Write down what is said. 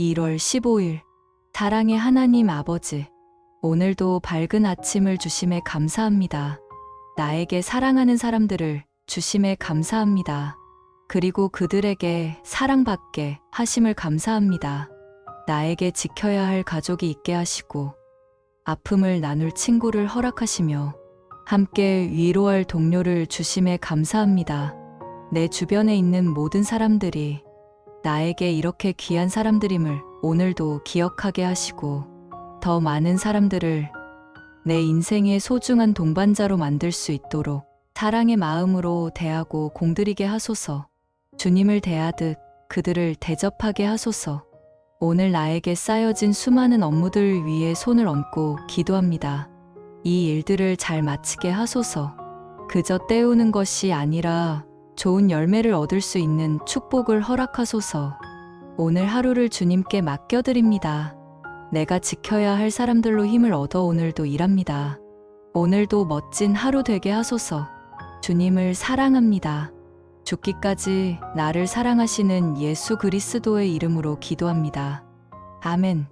1월 15일 사랑의 하나님 아버지 오늘도 밝은 아침을 주심에 감사합니다. 나에게 사랑하는 사람들을 주심에 감사합니다. 그리고 그들에게 사랑받게 하심을 감사합니다. 나에게 지켜야 할 가족이 있게 하시고 아픔을 나눌 친구를 허락하시며 함께 위로할 동료를 주심에 감사합니다. 내 주변에 있는 모든 사람들이 나에게 이렇게 귀한 사람들임을 오늘도 기억하게 하시고 더 많은 사람들을 내 인생의 소중한 동반자로 만들 수 있도록 사랑의 마음으로 대하고 공들이게 하소서. 주님을 대하듯 그들을 대접하게 하소서. 오늘 나에게 쌓여진 수많은 업무들 위에 손을 얹고 기도합니다. 이 일들을 잘 마치게 하소서. 그저 때우는 것이 아니라 좋은 열매를 얻을 수 있는 축복을 허락하소서. 오늘 하루를 주님께 맡겨드립니다. 내가 지켜야 할 사람들로 힘을 얻어 오늘도 일합니다. 오늘도 멋진 하루 되게 하소서. 주님을 사랑합니다. 죽기까지 나를 사랑하시는 예수 그리스도의 이름으로 기도합니다. 아멘.